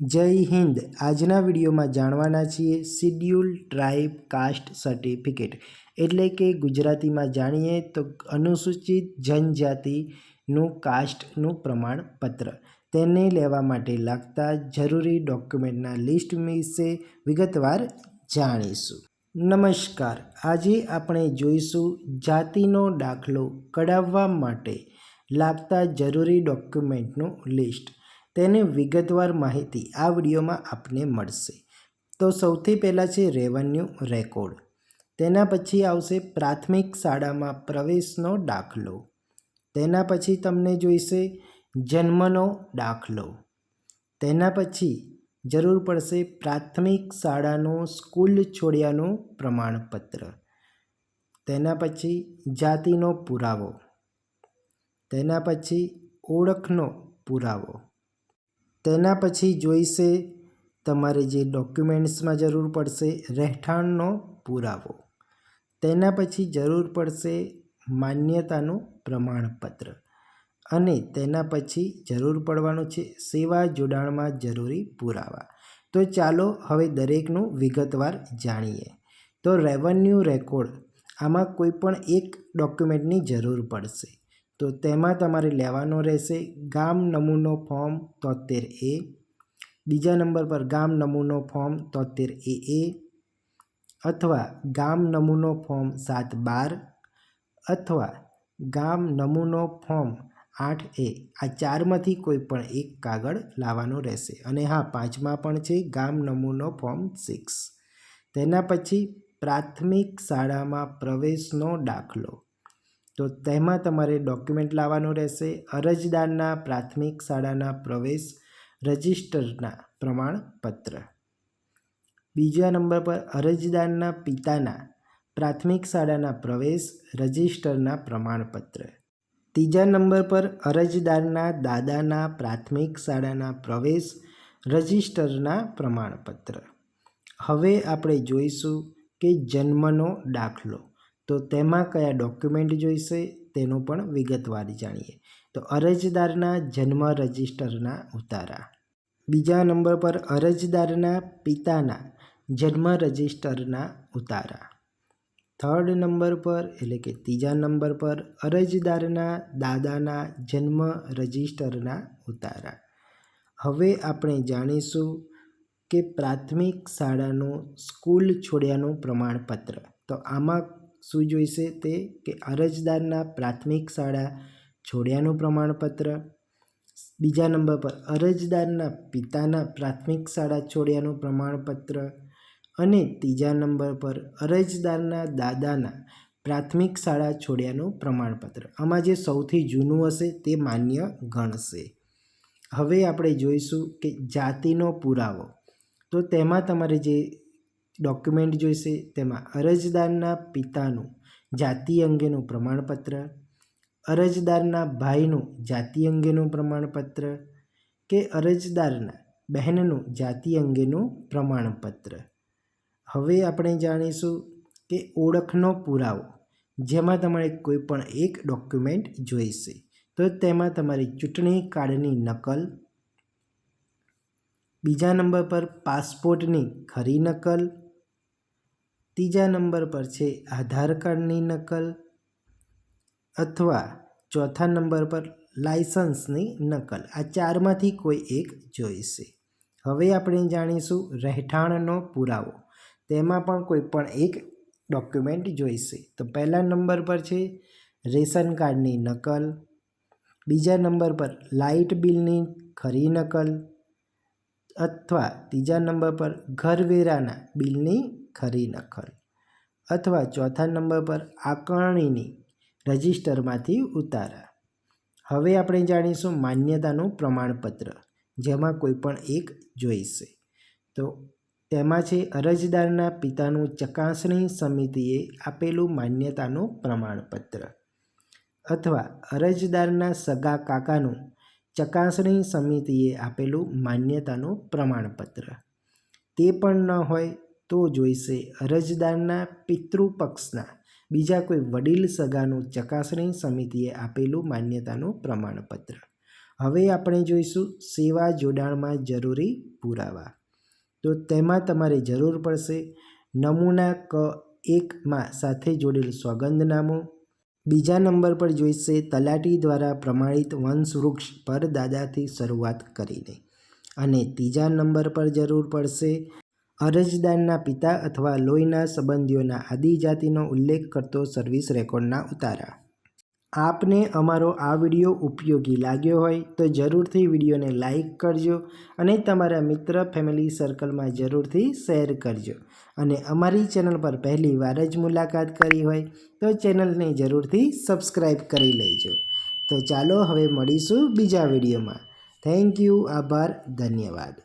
જય હિન્દ. આજના વિડીયોમાં જાણવાના છીએ શિડ્યુલ ટ્રાઇબ કાસ્ટ સર્ટિફિકેટ. એટલે કે ગુજરાતીમાં જાણીએ તો અનુસૂચિત જનજાતિનું કાસ્ટનું પ્રમાણપત્ર. તેને લેવા માટે લાગતા જરૂરી ડોક્યુમેન્ટના લિસ્ટ વિશે વિગતવાર જાણીશું. નમસ્કાર. આજે આપણે જોઈશું જાતિનો દાખલો કઢાવવા માટે લાગતા જરૂરી ડોક્યુમેન્ટનું લિસ્ટ. તેની વિગતવાર માહિતી આ વિડીયોમાં આપને મળશે. તો સૌથી પહેલાં છે રેવન્યુ રેકોર્ડ. તેના પછી આવશે પ્રાથમિક શાળામાં પ્રવેશનો દાખલો. તેના પછી તમને જોઈશે જન્મનો દાખલો. તેના પછી જરૂર પડશે પ્રાથમિક શાળાનું સ્કૂલ છોડ્યાનું પ્રમાણપત્ર. તેના પછી જાતિનો પુરાવો. તેના પછી ઓળખનો પુરાવો. તેના પછી જોઈશે તમારે જે ડોક્યુમેન્ટ્સમાં જરૂર પડશે રહેઠાણનો પુરાવો. તેના પછી જરૂર પડશે માન્યતાનું પ્રમાણપત્ર. અને તેના પછી જરૂર પડવાનું છે સેવા જોડાણમાં જરૂરી પુરાવા. તો ચાલો હવે દરેકનું વિગતવાર જાણીએ. તો રેવન્યુ રેકોર્ડ. આમાં કોઈ પણ એક ડોક્યુમેન્ટની જરૂર પડશે. તો તેમાં તમારે લેવાનો રહેશે ગામ નમૂનો ફોર્મ તોતેર એ. બીજા નંબર પર ગામ નમૂનો ફોર્મ તોતેર એ એ. અથવા ગામ નમૂનો ફોર્મ સાત બાર. અથવા ગામ નમૂનો ફોર્મ આઠ એ. આ ચારમાંથી કોઈ પણ એક કાગળ લાવવાનો રહેશે. અને હા, પાંચમાં પણ છે, ગામ નમૂનો ફોર્મ સિક્સ. તેના પછી પ્રાથમિક શાળામાં પ્રવેશનો દાખલો. તો તેમાં તમારે ડોક્યુમેન્ટ લાવવાનું રહેશે. અરજદારના પ્રાથમિક શાળાના પ્રવેશ રજિસ્ટરના પ્રમાણપત્ર. બીજા નંબર પર અરજદારના પિતાના પ્રાથમિક શાળાના પ્રવેશ રજિસ્ટરના પ્રમાણપત્ર. ત્રીજા નંબર પર અરજદારના દાદાના પ્રાથમિક શાળાના પ્રવેશ રજિસ્ટરના પ્રમાણપત્ર. હવે આપણે જોઈશું કે જન્મનો દાખલો. તો તેમાં કયા ડોક્યુમેન્ટ જોઈશે તેનું પણ વિગતવાર જાણીએ. તો અરજદારના જન્મ રજિસ્ટરના ઉતારા. બીજા નંબર પર અરજદારના પિતાના જન્મ રજિસ્ટરના ઉતારા. થર્ડ નંબર પર એટલે કે ત્રીજા નંબર પર અરજદારના દાદાના જન્મ રજિસ્ટરના ઉતારા. હવે આપણે જાણીશું કે પ્રાથમિક શાળાનું સ્કૂલ છોડ્યાનું પ્રમાણપત્ર. તો આમાં શું જોઈશે તે કે અરજદારના પ્રાથમિક શાળા છોડ્યાનું પ્રમાણપત્ર, બીજા નંબર પર અરજદારના પિતાના પ્રાથમિક શાળા છોડ્યાનું પ્રમાણપત્ર અને ત્રીજા નંબર પર અરજદારના દાદાના પ્રાથમિક શાળા છોડ્યાનું પ્રમાણપત્ર. આમાં જે સૌથી જૂનું હશે તે માન્ય ગણશે. હવે આપણે જોઈશું કે જાતિનો પુરાવો. તો તેમાં તમારે જે ડોક્યુમેન્ટ જોઈશે, તેમાં અરજદારના પિતાનું જાતિ અંગેનું પ્રમાણપત્ર, અરજદારના ભાઈનું જાતિ અંગેનું પ્રમાણપત્ર કે અરજદારના બહેનનું જાતિ અંગેનું પ્રમાણપત્ર. હવે આપણે જાણીશું કે ઓળખનો પુરાવો, જેમાં તમારે કોઈ પણ એક ડોક્યુમેન્ટ જોઈશે. તો તેમાં તમારી ચૂંટણી કાર્ડની નકલ, બીજા નંબર પર પાસપોર્ટની ખરી નકલ ત્રીજા નંબર પર છે આધાર કાર્ડની નકલ અથવા ચોથા નંબર પર લાયસન્સની નકલ. આ ચારમાંથી કોઈ એક જોઈશે. હવે આપણે જાણીશું રહેઠાણનો પુરાવો. તેમાં પણ કોઈ પણ એક ડોક્યુમેન્ટ જોઈશે. તો પહેલા નંબર પર છે રેશન કાર્ડની નકલ, બીજા નંબર પર લાઇટ બિલની ખરી નકલ, અથવા ત્રીજા નંબર પર ઘરવેરાના બિલની ખરી નકલ અથવા ચોથા નંબર પર આકારણીની રજિસ્ટરમાંથી ઉતારા. હવે આપણે જાણીશું માન્યતાનું પ્રમાણપત્ર, જેમાં કોઈ પણ એક જોઈશે. તો તેમાં છે, અરજદારના પિતાનું ચકાસણી સમિતિએ આપેલું માન્યતાનું પ્રમાણપત્ર. અથવા અરજદારના સગા કાકાનું ચકાસણી સમિતિએ આપેલું માન્યતાનું પ્રમાણપત્ર. તે પણ ન હોય તો જોઈશે અરજદારના પિતૃપક્ષના. બીજા કોઈ વડીલ સગાનું ચકાસણી સમિતિએ આપેલું માન્યતાનું પ્રમાણપત્ર. હવે આપણે જોઈશું સેવા જોડાણમાં જરૂરી પુરાવા. તો તેમાં તમારે જરૂર પડશે નમૂના ક એકમાં સાથે જોડેલ સોગંદનામું. બીજા નંબર પર જોઈશે તલાટી દ્વારા પ્રમાણિત વંશવૃક્ષ પરદાદાથી શરૂઆત કરીને. અને ત્રીજા નંબર પર જરૂર પડશે અરજદારના પિતા અથવા લોહીના સંબંધીઓના આદિજાતિનો ઉલ્લેખ કરતો સર્વિસ રેકોર્ડના ઉતારા. આપને અમારો આ વીડિયો ઉપયોગી લાગ્યો હોય તો જરૂરથી વિડીયોને લાઈક કરજો અને તમારા મિત્ર ફેમિલી સર્કલમાં જરૂરથી શેર કરજો. અને અમારી ચેનલ પર પહેલી વાર જ મુલાકાત કરી હોય તો ચેનલને જરૂરથી સબસ્ક્રાઈબ કરી લેજો. તો ચાલો હવે મળીશું બીજા વિડીયોમાં. થેન્ક યુ, આભાર, ધન્યવાદ.